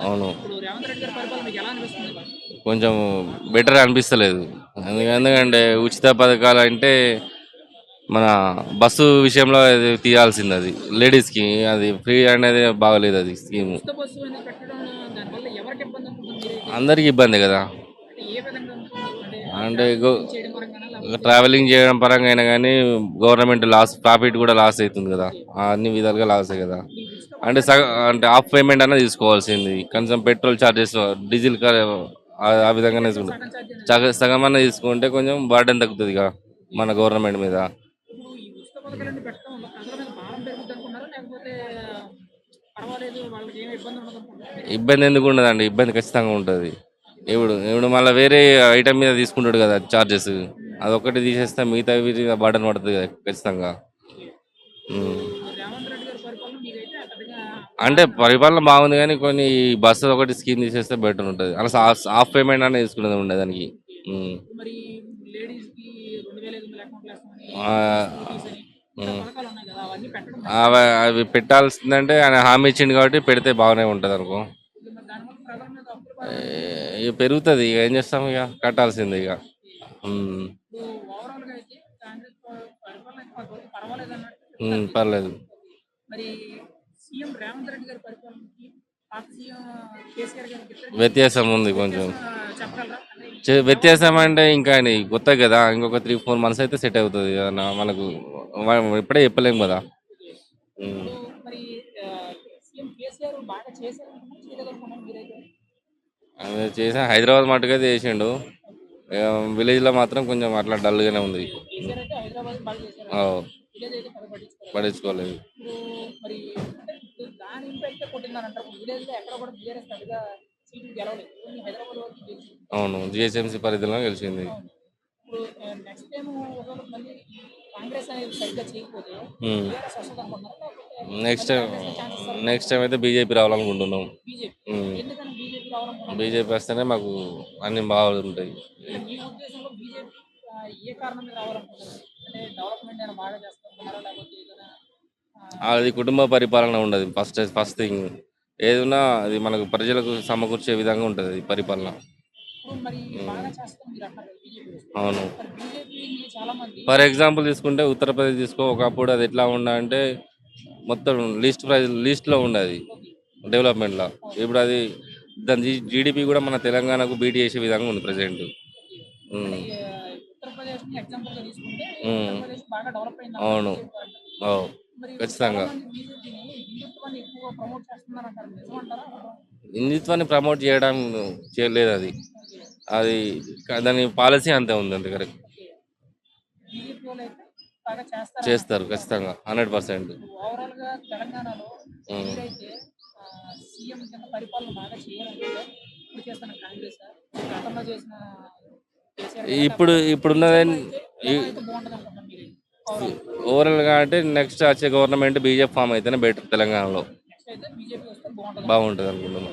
అవును. కొంచెం బెటర్ అనిపిస్తలేదు. ఎందుక- ఎందుకంటే ఉచిత పథకాలు అంటే మన బస్సు విషయంలో అది తీయాల్సింది అది. లేడీస్కి అది ఫ్రీ అనేది బాగలేదు అది స్కీము. అందరికి ఇబ్బంది కదా. అంటే ట్రావెలింగ్ చేయడం పరంగా అయినా కానీ గవర్నమెంట్ లాస్ ప్రాఫిట్ కూడా లాస్ అవుతుంది కదా. అన్ని విధాలుగా లాసే కదా. అంటే సగ అంటే హాఫ్ పేమెంట్ అన్న తీసుకోవాల్సింది. కనీసం పెట్రోల్ ఛార్జెస్ డీజిల్ ఆ- విధంగానే తీసుకుంటాం. సగం సగ అన్న తీసుకుంటే కొంచెం బర్డెన్ తగ్గుతుంది ఇక మన గవర్నమెంట్ మీద. ఇబ్బంది ఉండదు అనుకుంటున్నారా ఇబ్బంది ఎందుకు ఉండదండి? ఇబ్బంది ఖచ్చితంగా ఉంటుంది. ఇప్పుడు ఇప్పుడు మళ్ళీ వేరే ఐటమ్ మీద తీసుకుంటాడు కదా ఛార్జెస్ అదొకటి తీసేస్తే మిగతా బర్డెన్ పడుతుంది కదా ఖచ్చితంగా ఉమ్. రేవంత్ రెడ్డి గారి పరిపాలన మీకైతే పెద్దగా అంటే పరిపాలన బాగుంది కానీ కొన్ని బస్సు ఒకటి స్కీమ్ తీసేస్తే బెటర్ ఉంటుంది. అలా హాఫ్ పేమెంట్ అనేది తీసుకునేది ఉండే దానికి. అవి అవి పెట్టాల్సిందంటే ఆయన హామీ ఇచ్చింది కాబట్టి పెడితే బాగానే ఉంటుంది అనుకో. ఇక పెరుగుతుంది ఇక ఏం చేస్తాం ఇక? కట్టాల్సింది ఇక. పర్లేదు. సీఎం రేవంత్ రెడ్డి గారి పరిపాలనకి వ్యత్యాసం ఉంది కొంచెం. వ్యత్యాసం అంటే ఇంకా ఆయన కొత్త కదా ఇంకొక త్రీ ఫోర్ మంత్స్ అయితే సెట్ అవుతుంది కదా మనకు ఇప్పుడే చెప్పలేము కదా. అది చేసా హైదరాబాద్ మటుకైతే చేసిండు. విలేజ్లో మాత్రం కొంచెం అట్లా డల్ గానే ఉంది. కేసీఆర్ ఇంపాక్ట్ కొట్టిందని అంటారు విలేజ్లో ఎక్కడ కూడా బీఆర్ఎస్ పెద్దగా సీట్లు గెలవలేదు. ఓన్లీ హైదరాబాద్ వరకు గెలిచింది. అవును జిహెచ్ఎంసీ పరిధిలో గెలిచింది. ఇప్పుడు నెక్స్ట్ టైం ఒకవేళ మళ్ళీ ఈ కాంగ్రెస్ అనేది సరిగ్గా చేయకపోతే ఉమ్. బీఆర్ఎస్ వస్తుంది అనుకుంటున్నారు లేకపోతే నెక్స్ట్ టైం నెక్స్ట్ టైం అయితే బీజేపీ రావాలనుకుంటున్నాం. బీజేపీ. ఉమ్. ఎందుకని బీజేపీ రావాలనుకుంటున్నారు? బీజేపీ వస్తేనే మాకు అన్ని బాగుంటాయి అంటే మీ ఉద్దేశంలో బీజేపీ ఏ కారణం మీద రావాలనుకుంటున్నారు? అంటే డెవలప్మెంట్ అయినా బాగా చేస్తారనుకున్నారా లేకపోతే ఏదైనా ఆ, అది కుటుంబ పరిపాలన ఉండదు. ఫస్ట్ ఫస్ట్ థింగ్ ఏదన్నా అది మనకు ప్రజలకు సమకూర్చే విధంగా ఉంటుంది అది పరిపాలన. అవును. ఫర్ ఎగ్జాంపుల్ తీసుకుంటే ఉత్తరప్రదేశ్ తీసుకో ఒకప్పుడు అది ఎట్లా ఉండ అంటే మొత్తం లీస్ట్ ప్రైజ్ లీస్ట్లో ఉండేది డెవలప్మెంట్లో. ఇప్పుడు అది దాని జీడిపి కూడా మన తెలంగాణకు బీట్ చేసే విధంగా ఉంది ప్రజెంట్ అవును. ఖచ్చితంగా. హిందుత్వాన్ని ప్రమోట్ చేయడం చేయలేదు అది. అది దాని పాలసీ అంతే ఉంది అంతే కరెక్ట్ చేస్తారు ఖచ్చితంగా హండ్రెడ్ పర్సెంట్ ఇప్పుడు చేస్తున్న ఓవరాల్గా అంటే నెక్స్ట్ వచ్చే గవర్నమెంట్ బీజేపీ ఫామ్ అయితేనే బెటర్ తెలంగాణలో. బాగుంటుంది అనుకుంటున్నాను